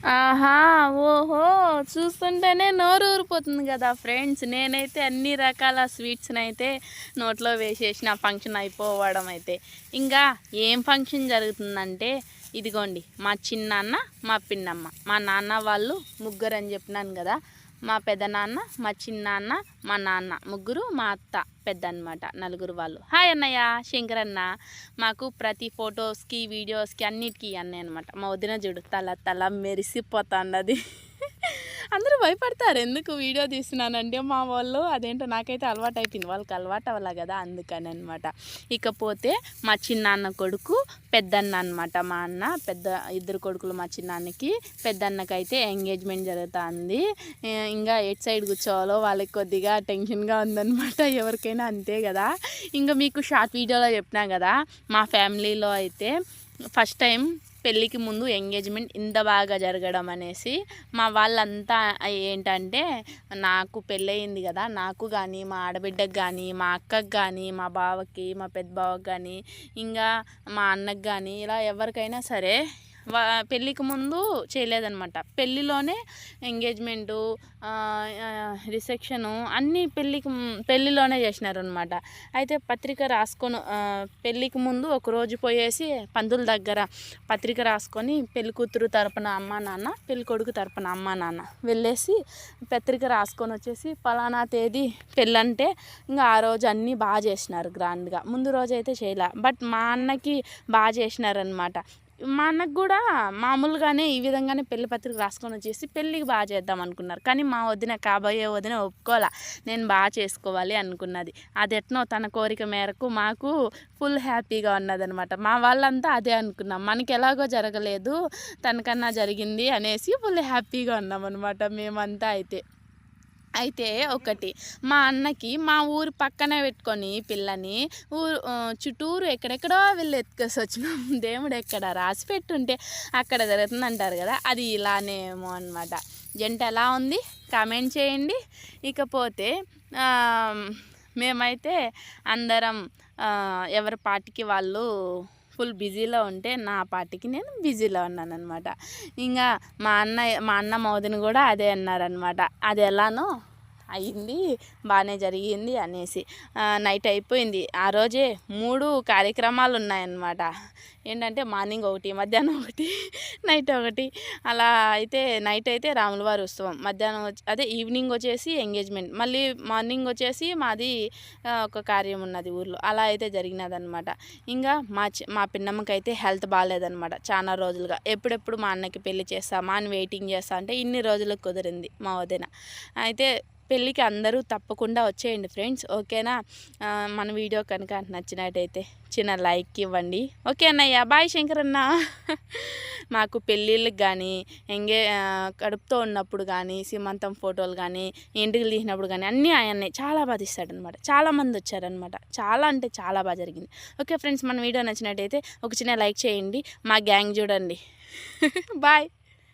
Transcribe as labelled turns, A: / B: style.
A: ఆహా ఓహో చూస్తుంటేనే నోరు ఊరిపోతుంది కదా ఫ్రెండ్స్. నేనైతే అన్ని రకాల స్వీట్స్ని అయితే నోట్లో వేసేసిన ఫంక్షన్ అయిపోవడం అయితే. ఇంకా ఏం ఫంక్షన్ జరుగుతుందంటే ఇదిగోండి మా చిన్నాన్న మా పిన్నమ్మ మా నాన్న వాళ్ళు ముగ్గురు అని చెప్పినాను కదా. మా పెదనాన్న మా చిన్నాన్న మా నాన్న. ముగ్గురు మా అత్త పెద్ద అనమాట నలుగురు వాళ్ళు. హాయ్ అన్నయ్య శంకర్ అన్న. మాకు ప్రతి ఫొటోస్కి వీడియోస్కి అన్నిటికీ అన్నయ్య అనమాట మా వదిన చూడు తల తల మెరిసిపోతాన్నది అందరూ భయపడతారు. ఎందుకు వీడియో తీస్తున్నానంటే మా వాళ్ళు అదేంటో నాకైతే అలవాటు అయిపోయింది వాళ్ళకి అలవాటు అవ్వాలి కదా అందుకని అనమాట ఇకపోతే మా చిన్నాన్న కొడుకు పెద్దన్న అనమాట మా అన్న పెద్ద ఇద్దరు కొడుకులు మా చిన్నాన్నకి పెద్దన్నకైతే ఎంగేజ్మెంట్ జరుగుతుంది. ఇంకా ఎట్ సైడ్ కూర్చోవాలో వాళ్ళకి కొద్దిగా టెన్షన్గా ఉందనమాట ఎవరికైనా అంతే కదా. ఇంకా మీకు షార్ట్ వీడియోలో చెప్పినా కదా మా ఫ్యామిలీలో అయితే ఫస్ట్ టైం పెళ్ళికి ముందు ఎంగేజ్మెంట్ ఇంత బాగా జరగడం అనేసి మా వాళ్ళంతా ఏంటంటే నాకు పెళ్ళయింది కదా నాకు కానీ మా ఆడబిడ్డకు కానీ మా అక్కకి కానీ మా బావకి మా పెద్ద బావకి కానీ ఇంకా మా అన్నకు కానీ ఇలా ఎవరికైనా సరే పెళ్ళికి ముందు చేయలేదనమాట పెళ్ళిలోనే ఎంగేజ్మెంటు రిసెప్షను అన్నీ పెళ్ళికి పెళ్ళిలోనే చేసినారనమాట అయితే పత్రిక రాసుకొని పెళ్ళికి ముందు ఒకరోజు పోయేసి పందుల దగ్గర పత్రిక రాసుకొని పెళ్ళి కూతురు తరపున అమ్మ నాన్న పెళ్ళి కొడుకు తరపున అమ్మ నాన్న వెళ్ళేసి పత్రిక రాసుకొని వచ్చేసి పలానా తేదీ పెళ్ళంటే ఇంకా ఆ రోజు అన్నీ బాగా చేసినారు గ్రాండ్గా. ముందు రోజు అయితే చేయలే. బట్ మా అన్నకి బాగా చేసినారనమాట మా అన్నకు కూడా మామూలుగానే ఈ విధంగానే పెళ్ళి పత్రిక రాసుకొని వచ్చేసి పెళ్ళికి బాగా చేద్దాం అనుకున్నారు. కానీ మా వదిన కాబోయే వదిన ఒప్పుకోవాలా నేను బాగా చేసుకోవాలి అనుకున్నది. అది ఎట్నో తన కోరిక మేరకు మాకు ఫుల్ హ్యాపీగా ఉన్నదనమాట. మా వాళ్ళంతా అదే అనుకున్నాం. మనకి ఎలాగో జరగలేదు తనకన్నా జరిగింది అనేసి ఫుల్ హ్యాపీగా ఉన్నాం అనమాట మేమంతా అయితే. అయితే ఒకటి మా అన్నకి మా ఊరు పక్కనే పెట్టుకొని పిల్లని ఊరు చుట్టూరు ఎక్కడెక్కడో వెళ్ళి ఎత్తుకొసి వచ్చినాం దేవుడు ఎక్కడ రాసి పెట్టుంటే అక్కడ జరుగుతుంది అంటారు కదా అది ఇలానేమో అనమాట జంట ఎలా ఉంది? కామెంట్ చేయండి. ఇకపోతే మేమైతే అందరం ఎవరి పాటికి వాళ్ళు ఫుల్ బిజీలో ఉంటే నా పాటికి నేను బిజీలో ఉన్నాను అనమాట ఇంకా మా అన్న మా అన్న మోదిని కూడా అదే అన్నారనమాట అది ఎలానో అయింది బాగానే జరిగింది అనేసి. నైట్ అయిపోయింది. ఆ రోజే మూడు కార్యక్రమాలు ఉన్నాయన్నమాట ఏంటంటే మార్నింగ్ ఒకటి మధ్యాహ్నం ఒకటి నైట్ ఒకటి. అలా అయితే నైట్ అయితే రాములవారి ఉత్సవం. మధ్యాహ్నం అదే ఈవినింగ్ వచ్చేసి ఎంగేజ్మెంట్. మళ్ళీ మార్నింగ్ వచ్చేసి మాది ఒక కార్యం ఉన్నది ఊర్లో. అలా అయితే జరిగినదనమాట ఇంకా మా మా పిన్నమ్మకి అయితే హెల్త్ బాగాలేదనమాట చాలా రోజులుగా. ఎప్పుడెప్పుడు మా అన్నకి పెళ్ళి చేస్తామా అని వెయిటింగ్ చేస్తా అంటే ఇన్ని రోజులకు కుదిరింది మా వదిన. అయితే పెళ్ళికి అందరూ తప్పకుండా వచ్చేయండి ఫ్రెండ్స్. ఓకేనా? మన వీడియో కనుక నచ్చినట్టయితే చిన్న లైక్ ఇవ్వండి. ఓకే అన్నయ్య బాయ్ శంకర్ అన్న. మాకు పెళ్ళిళ్ళకి కానీ ఎంగే కడుపుతో ఉన్నప్పుడు కానీ సీమంతం ఫోటోలు కానీ ఇంటికి తీసినప్పుడు కానీ అన్నీ ఆయన్ని చాలా బాగా తీస్తాడనమాట చాలామంది వచ్చారనమాట చాలా అంటే చాలా బాగా జరిగింది. ఓకే ఫ్రెండ్స్ మన వీడియో నచ్చినట్టయితే ఒక చిన్న లైక్ చేయండి. మా గ్యాంగ్ చూడండి. బాయ్.